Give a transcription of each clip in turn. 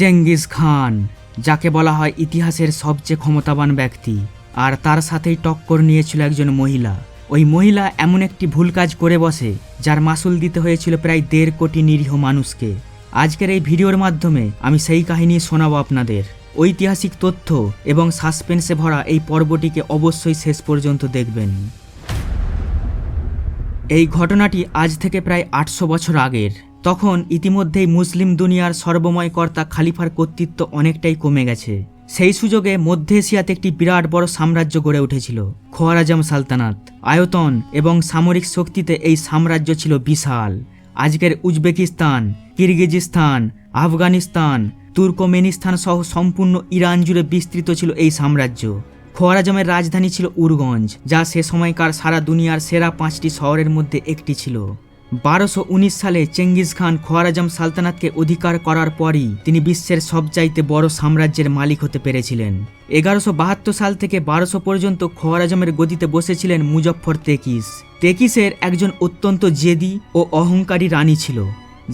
Genghis Khan, যাকে বলা হয় ইতিহাসের সবচেয়ে ক্ষমতাবান ব্যক্তি। আর তার সাথেই টক্কর নিয়েছিল একজন মহিলা। ওই মহিলা এমন একটি ভুল কাজ করে বসে, যার মাসুল দিতে হয়েছিল প্রায় দেড় কোটি নিরীহ মানুষকে। আজকের এই ভিডিওর মাধ্যমে আমি সেই কাহিনী শোনাবো আপনাদের। ঐতিহাসিক তথ্য এবং সাসপেন্সে ভরা এই পর্বটিকে অবশ্যই শেষ পর্যন্ত দেখবেন। এই ঘটনাটি আজ থেকে প্রায় আটশো বছর আগের। তখন ইতিমধ্যেই মুসলিম দুনিয়ার সর্বময় কর্তা খালিফার কর্তৃত্ব অনেকটাই কমে গেছে। সেই সুযোগে মধ্য এশিয়াতে একটি বিরাট বড় সাম্রাজ্য গড়ে উঠেছিল, খোয়ারাজাম সালতানাত। আয়তন এবং সামরিক শক্তিতে এই সাম্রাজ্য ছিল বিশাল। আজকের উজবেকিস্তান, কিরগিজিস্তান, আফগানিস্তান, তুর্কমেনিস্তান সহ সম্পূর্ণ ইরান জুড়ে বিস্তৃত ছিল এই সাম্রাজ্য। খোয়ারাজমের রাজধানী ছিল উরগঞ্জ, যা সে সময়কার সারা দুনিয়ার সেরা পাঁচটি শহরের মধ্যে একটি ছিল। বারোশো সালে চেঙ্গিস খান খোয়ারাজম সালতানাতকে অধিকার করার পরই তিনি বিশ্বের সবচাইতে বড় সাম্রাজ্যের মালিক হতে পেরেছিলেন। এগারোশো বাহাত্তর সাল থেকে বারোশো পর্যন্ত খোয়ারাজমের গদিতে বসেছিলেন মুজফ্ফর তেকিস। তেকিসের একজন অত্যন্ত জেদি ও অহংকারী রানী ছিল,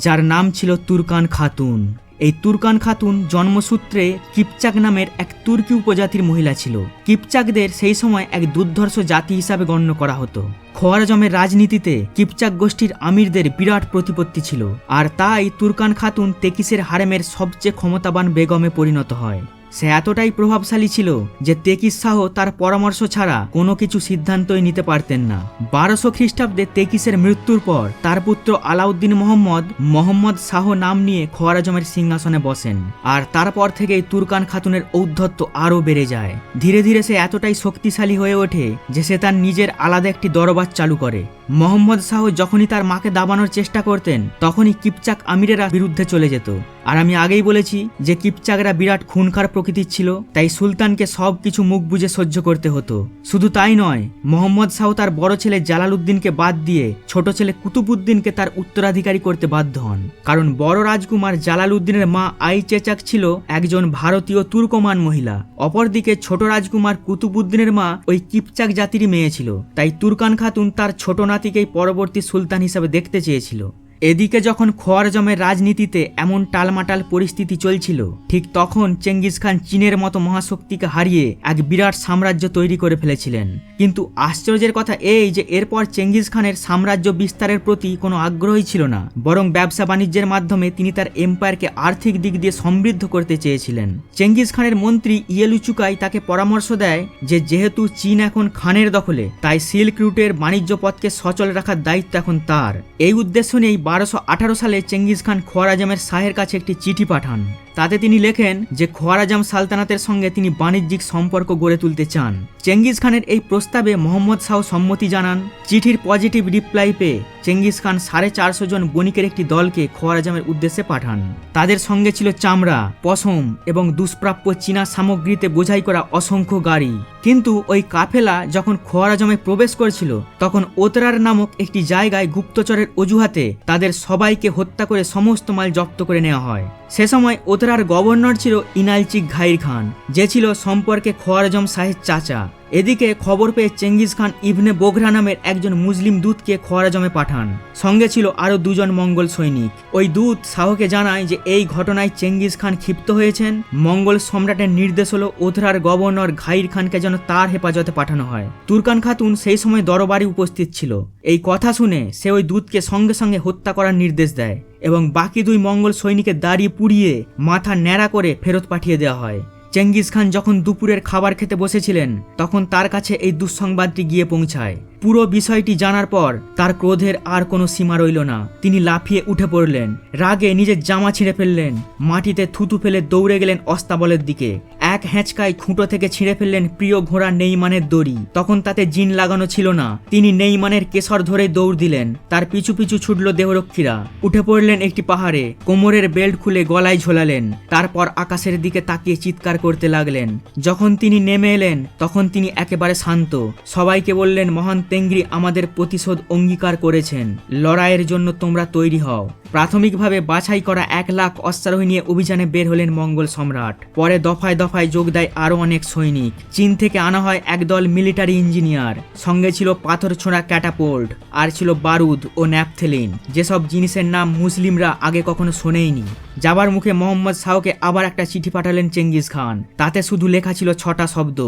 যার নাম ছিল তুর্কান খাতুন। এই তুর্কান খাতুন জন্মসূত্রে কিপচাক নামের এক তুর্কি উপজাতির মহিলা ছিল। কিপচাকদের সেই সময় এক দুর্ধর্ষ জাতি হিসাবে গণ্য করা হতো। খোয়ারজমের রাজনীতিতে কিপচাক গোষ্ঠীর আমিরদের বিরাট প্রতিপত্তি ছিল। আর তাই তুর্কান খাতুন তেকিসের হারেমের সবচেয়ে ক্ষমতাবান বেগমে পরিণত হয়। সে এতটাই প্রভাবশালী ছিল যে তেকিস শাহ তার পরামর্শ ছাড়া কোনো কিছু সিদ্ধান্তই নিতে পারতেন না। বারোশো খ্রিস্টাব্দে তেকিসের মৃত্যুর পর তার পুত্র আলাউদ্দিন মোহাম্মদ মোহাম্মদ শাহ নাম নিয়ে খোয়ারাজমের সিংহাসনে বসেন আর তারপর থেকেই তুর্কান খাতুনের ঔদ্ধত্য আরও বেড়ে যায়। ধীরে ধীরে সে এতটাই শক্তিশালী হয়ে ওঠে যে সে তার নিজের আলাদা একটি দরবার চালু করে। মোহাম্মদ শাহ যখনই তার মাকে দাবানোর চেষ্টা করতেন, তখনই কিপচাক আমিরেরা বিরুদ্ধে চলে যেত। আর আমি আগেই বলেছি যে কিপচাকরা বিরাট খুনখার প্রকৃতির ছিল, তাই সুলতানকে সব কিছু মুখ বুঝে সহ্য করতে হতো। শুধু তাই নয়, মোহাম্মদ শাহ তার বড় ছেলে জালালউদ্দিনকে বাদ দিয়ে ছোট ছেলে কুতুবুদ্দিনকে তার উত্তরাধিকারী করতে বাধ্য হন। কারণ বড় রাজকুমার জালালউদ্দিনের মা আই চেচাক ছিল একজন ভারতীয় তুর্কমান মহিলা। অপরদিকে ছোট রাজকুমার কুতুবুদ্দিনের মা ওই কিপচাক জাতিরই মেয়ে ছিল, তাই তুর্কান খাতুন তার ছোট নাতিকেই পরবর্তী সুলতান হিসাবে দেখতে চেয়েছিল। এদিকে যখন খোয়ারজমের রাজনীতিতে এমন টালমাটাল পরিস্থিতি চলছিল, ঠিক তখন চেঙ্গিস খান চীনের মতো মহাশক্তিকে হারিয়ে এক বিরাট সাম্রাজ্য তৈরি করে ফেলেছিলেন। কিন্তু আশ্চর্যের কথা এই যে এরপর চেঙ্গিস খানের সাম্রাজ্য বিস্তারের প্রতি কোনো আগ্রহই ছিল না, বরং ব্যবসা বাণিজ্যের মাধ্যমে তিনি তার এম্পায়ারকে আর্থিক দিক দিয়ে সমৃদ্ধ করতে চেয়েছিলেন। চেঙ্গিস খানের মন্ত্রী ইয়েলুচুকাই তাকে পরামর্শ দেয় যে যেহেতু চীন এখন খানের দখলে, তাই সিল্ক রুটের বাণিজ্য পথকে সচল রাখার দায়িত্ব এখন তার। এই উদ্দেশ্য নিয়েই বারোশো আঠারো সালে চেঙ্গিস খান খোয়ারাজামের শাহের কাছে একটি চিঠি পাঠান। তাতে তিনি লেখেন যে খোয়ারাজাম সালতানাতের সঙ্গে তিনি বাণিজ্যিক সম্পর্ক গড়ে তুলতে চান। চেঙ্গিস খানের এই প্রস্তাবে মোহাম্মদ শাহ সম্মতি জানান, চিঠির পজিটিভ রিপ্লাই পেয়ে চেঙ্গিস খান সাড়ে চারশো জন বণিকের একটি দলকে খোয়ারাজামের উদ্দেশ্যে পাঠান। তাদের সঙ্গে ছিল চামড়া, পশম এবং দুষ্প্রাপ্য চীনা সামগ্রীতে বোঝাই করা অসংখ্য গাড়ি। কিন্তু ওই কাফেলা যখন খোয়ারাজমে প্রবেশ করছিল, তখন ওতরার নামক একটি জায়গায় গুপ্তচরের অজুহাতে তাদের সবাইকে হত্যা করে সমস্ত মাল জব্দ করে নেওয়া হয়। সে সময় ওতরার গভর্নর ছিল ইনালচি ঘাইর খান যে ছিল সম্পর্কে খোয়ারজম শাহের চাচা। এদিকে খবর পেয়ে চেঙ্গিজ খান ইবনে বোগরা নামের একজন মুসলিম দূতকে খোয়ারাজমে পাঠান। সঙ্গে ছিল আরও দুজন মঙ্গল সৈনিক। ওই দূত শাহকে জানায় যে এই ঘটনায় চেঙ্গিজ খান ক্ষিপ্ত হয়েছেন। মঙ্গল সম্রাটের নির্দেশ হলো ওধরার গভর্নর ঘাইর খানকে যেন তার হেফাজতে পাঠানো হয়। তুর্কান খাতুন সেই সময় দরবারে উপস্থিত ছিল। এই কথা শুনে সে ওই দূতকে সঙ্গে সঙ্গে হত্যা করার নির্দেশ দেয় এবং বাকি দুই মঙ্গল সৈনিকের দাঁড়িয়ে পুড়িয়ে মাথা ন্যাড়া করে ফেরত পাঠিয়ে দেওয়া হয়। চেঙ্গিস খান যখন দুপুরের খাবার খেতে বসেছিলেন, তখন তার কাছে এই দুঃসংবাদটি গিয়ে পৌঁছায়। পুরো বিষয়টি জানার পর তার ক্রোধের আর কোনো সীমা রইল না। তিনি লাফিয়ে উঠে পড়লেন, রাগে নিজের জামা ছিঁড়ে ফেললেন, মাটিতে থুতু ফেলে দৌড়ে গেলেন অস্তাবলের দিকে। এক হ্যাঁচকায় খুঁটো থেকে ছিঁড়ে ফেললেন প্রিয় ঘোড়া নেইমানের দড়ি। তখন তাতে জিন লাগানো ছিল না। তিনি নেইমানের কেশর ধরে দৌড় দিলেন। তার পিছু পিছু ছুটল দেহরক্ষীরা। উঠে পড়লেন একটি পাহাড়ে। কোমরের বেল্ট খুলে গলায় ঝোলালেন। তারপর আকাশের দিকে তাকিয়ে চিৎকার করতে লাগলেন। যখন তিনি নেমে এলেন, তখন তিনি একেবারে শান্ত। সবাইকে বললেন, মহান তেঙ্গরি আমাদের প্রতিশোধ অঙ্গীকার করেছেন। লড়াইয়ের জন্য তোমরা তৈরি হও। প্রাথমিকভাবে বাছাই করা এক লাখ অশ্বারোহী নিয়ে অভিযানে বের হলেন মঙ্গল সম্রাট। পরে দফায় দফায় সেনায় যোগ দেয় আরও অনেক সৈনিক। চীন থেকে আনা হয় একদল মিলিটারি ইঞ্জিনিয়ার। সঙ্গে ছিল পাথর ছোঁড়া ক্যাটাপোল্ট, আর ছিল বারুদ ও ন্যাপথেলিন। যেসব জিনিসের নাম মুসলিমরা আগে কখনো শোনেইনি। যাবার মুখে মোহাম্মদ শাহকে আবার একটা চিঠি পাঠালেন চেঙ্গিস খান। তাতে শুধু লেখা ছিল ছটা শব্দ।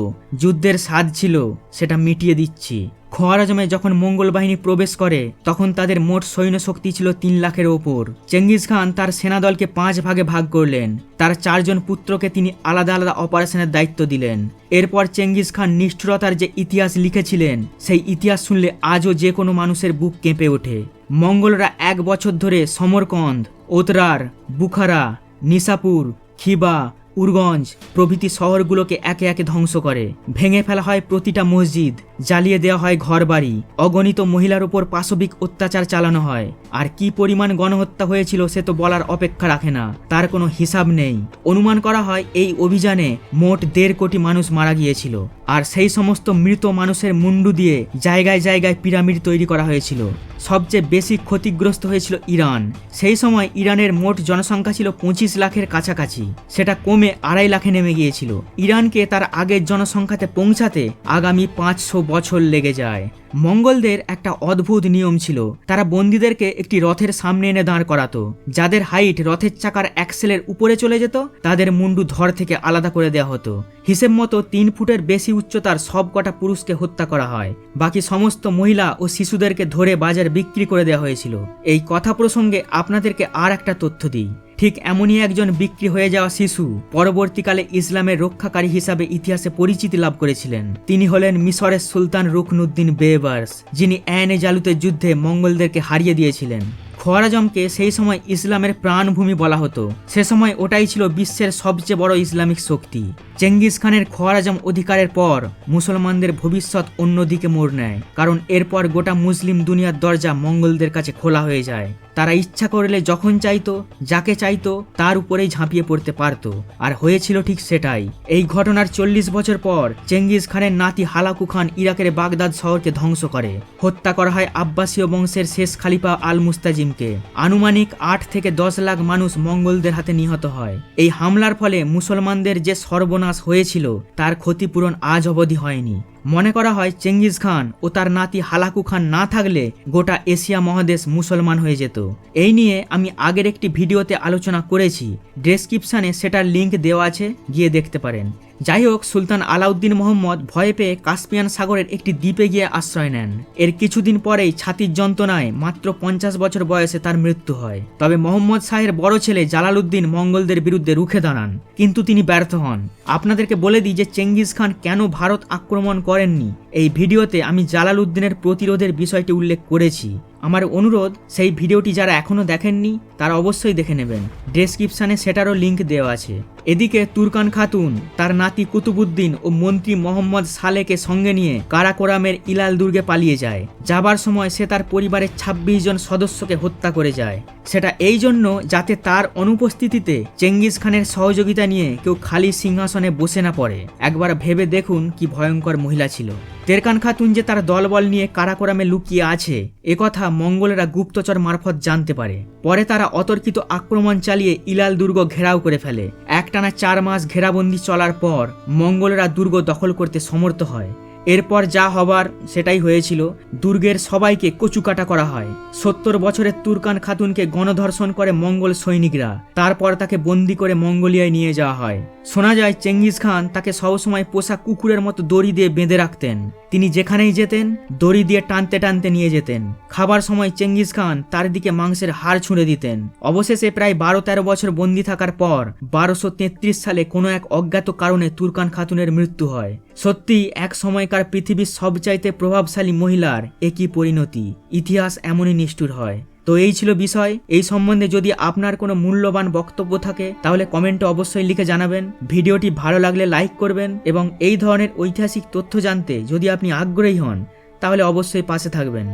যুদ্ধের স্বাদ ছিল, সেটা মিটিয়ে দিচ্ছি। খোয়ারাজমে যখন মঙ্গল বাহিনী প্রবেশ করে, তখন তাদের মোট সৈন্য শক্তি ছিল তিন লাখের ওপর। চেঙ্গিস খান তার সেনাদলকে পাঁচ ভাগে ভাগ করলেন। তার চারজন পুত্রকে তিনি আলাদা আলাদা অপারেশনের দায়িত্ব দিলেন। এরপর চেঙ্গিস খান নিষ্ঠুরতার যে ইতিহাস লিখেছিলেন, সেই ইতিহাস শুনলে আজও যে কোনো মানুষের বুক কেঁপে ওঠে। মঙ্গলরা এক বছর ধরে সমরকন্দ, ওতরার, বুখারা, নিসাপুর, খিবা, উরগঞ্জ প্রভৃতি শহরগুলোকে একে একে ধ্বংস করে। ভেঙে ফেলা হয় প্রতিটা মসজিদ। জ্বালিয়ে দেওয়া হয় ঘরবাড়ি। অগণিত মহিলার উপর পাশবিক অত্যাচার চালানো হয়। আর কি পরিমাণ গণহত্যা হয়েছিল সে তো বলার অপেক্ষা রাখে না। তার কোনো হিসাব নেই। অনুমান করা হয় এই অভিযানে মোট দেড় কোটি মানুষ মারা গিয়েছিল। আর সেই সমস্ত মৃত মানুষের মুন্ডু দিয়ে জায়গায় জায়গায় পিরামিড তৈরি করা হয়েছিল। সবচেয়ে বেশি ক্ষতিগ্রস্ত হয়েছিল ইরান। সেই সময় ইরানের মোট জনসংখ্যা ছিল পঁচিশ লাখের কাছাকাছি। সেটা কমে আড়াই লাখে নেমে গিয়েছিল। ইরানকে তার আগের জনসংখ্যাতে পৌঁছাতে আগামী পাঁচশো বছর লেগে যায়। মঙ্গলদের একটা অদ্ভুত নিয়ম ছিল। তারা বন্দীদেরকে একটি রথের সামনে এনে দাঁড় করাতো। যাদের হাইট রথের চাকার অ্যাক্সেলের উপরে চলে যেত, তাদের মুন্ডু ধর থেকে আলাদা করে দেওয়া হতো। হিসেব মতো তিন ফুটের বেশি উচ্চতার সব কটা পুরুষকে হত্যা করা হয়। বাকি সমস্ত মহিলা ও শিশুদেরকে ধরে বাজার বিক্রি করে দেওয়া হয়েছিল। এই কথা প্রসঙ্গে আপনাদেরকে আর একটা তথ্য দিই। ঠিক এমনই একজন বিক্রি হয়ে যাওয়া শিশু পরবর্তীকালে ইসলামের রক্ষাকারী হিসাবে ইতিহাসে পরিচিতি লাভ করেছিলেন। তিনি হলেন মিশরের সুলতান রুকনুদ্দিন বেবার্স, যিনি অ্যানে জালুতের যুদ্ধে মঙ্গলদেরকে হারিয়ে দিয়েছিলেন। খোয়ারাজমকে সেই সময় ইসলামের প্রাণভূমি বলা হতো। সে সময় ওটাই ছিল বিশ্বের সবচেয়ে বড় ইসলামিক শক্তি। চেঙ্গিস খানের খোয়ারাজম অধিকারের পর মুসলমানদের ভবিষ্যৎ অন্যদিকে মোড় নেয়, কারণ এরপর গোটা মুসলিম দুনিয়ার দরজা মঙ্গলদের কাছে খোলা হয়ে যায়। তারা ইচ্ছা করলে যখন চাইতো, যাকে চাইতো, তার উপরেই ঝাঁপিয়ে পড়তে পারতো। আর হয়েছিল ঠিক সেটাই। এই ঘটনার চল্লিশ বছর পর চেঙ্গিস খানের নাতি হালাকু খান ইরাকের বাগদাদ শহরকে ধ্বংস করে। হত্যা করা হয় আব্বাসীয় বংশের শেষ খালিফা আল মুস্তাজিমকে আনুমানিক আট থেকে দশ লাখ মানুষ মঙ্গলদের হাতে নিহত হয়। এই হামলার ফলে মুসলমানদের যে সর্বনাশ হয়েছিল তার ক্ষতিপূরণ আজ অবধি হয়নি। মনে করা হয় চেঙ্গিস খান ও তার নাতি হালাকু খান না থাকলে গোটা এশিয়া মহাদেশ মুসলমান হয়ে যেত। এই নিয়ে আমি আগের একটি ভিডিওতে আলোচনা করেছি। ডেসক্রিপশানে সেটার লিংক দেওয়া আছে, গিয়ে দেখতে পারেন। যাই হোক, সুলতান আলাউদ্দিন মোহাম্মদ ভয় পেয়ে কাস্পিয়ান সাগরের একটি দ্বীপে গিয়ে আশ্রয় নেন। এর কিছুদিন পরেই ছাতির যন্ত্রণায় মাত্র পঞ্চাশ বছর বয়সে তার মৃত্যু হয়। তবে মোহাম্মদ শাহের বড় ছেলে জালালউদ্দিন মঙ্গলদের বিরুদ্ধে রুখে দাঁড়ান, কিন্তু তিনি ব্যর্থ হন। আপনাদেরকে বলে দিই যে চেঙ্গিস খান কেন ভারত আক্রমণ করেননি। এই ভিডিওতে আমি জালালউদ্দিনের প্রতিরোধের বিষয়টি উল্লেখ করেছি। আমার অনুরোধ, সেই ভিডিওটি যারা এখনও দেখেননি, তারা অবশ্যই দেখে নেবেন। ডেসক্রিপশানে সেটারও লিংক দেওয়া আছে। এদিকে তুরকান খাতুন, তার নাতি কুতুবুদ্দিন ও মন্ত্রী মোহাম্মদ সালেকে সঙ্গে নিয়ে কারাকোরামের ইলাল দুর্গে পালিয়ে যায়। যাবার সময় সে তার পরিবারের ২৬ জন সদস্যকে হত্যা করে যায়। সেটা এই জন্য যাতে তার অনুপস্থিতিতে চেঙ্গিস খানের সহযোগিতা নিয়ে কেউ খালি সিংহাসনে বসে না পড়ে। একবার ভেবে দেখুন কি ভয়ঙ্কর মহিলা ছিল। তেরকান খাতুনজে তার দলবল নিয়ে কারাকোরামে লুকিয়ে আছে। একথা মঙ্গলেরা গুপ্তচর মারফত জানতে পারে। পরে তারা অতর্কিত আক্রমণ চালিয়ে ইলাল দুর্গ ঘেরাও করে ফেলে। একটানা চার মাস ঘেরাবন্দি চলার পর মঙ্গলেরা দুর্গ দখল করতে সমর্থ হয়। এরপর যা হবার সেটাই হয়েছিল, দুর্গের সবাইকে কচুকাটা করা হয়। সত্তর বছরের তুর্কান খাতুনকে গণধর্ষণ করে মঙ্গল সৈনিকরা। তারপর তাকে বন্দি করে মঙ্গোলিয়ায় নিয়ে যাওয়া হয়। শোনা যায় চেঙ্গিস খান তাকে সবসময় পোষা কুকুরের মতো দড়ি দিয়ে বেঁধে রাখতেন। তিনি যেখানেই যেতেন, দড়ি দিয়ে টানতে টানতে নিয়ে যেতেন। খাবার সময় চেঙ্গিস খান তার দিকে মাংসের হাড় ছুঁড়ে দিতেন। অবশেষে প্রায় বারো তেরো বছর বন্দি থাকার পর বারোশো তেত্রিশ সালে কোনো এক অজ্ঞাত কারণে তুর্কান খাতুনের মৃত্যু হয়। সত্যি এক সময়কার পৃথিবীর সবচাইতে প্রভাবশালী মহিলার একই পরিণতি। ইতিহাস এমনই নিষ্ঠুর হয়। তো এই ছিল বিষয়। এই সম্বন্ধে যদি আপনার কোনো মূল্যবান বক্তব্য থাকে, তাহলে কমেন্টে অবশ্যই লিখে জানাবেন। ভিডিওটি ভালো লাগলে লাইক করবেন এবং এই ধরনের ঐতিহাসিক তথ্য জানতে যদি আপনি আগ্রহী হন, তাহলে অবশ্যই পাশে থাকবেন।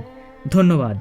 ধন্যবাদ।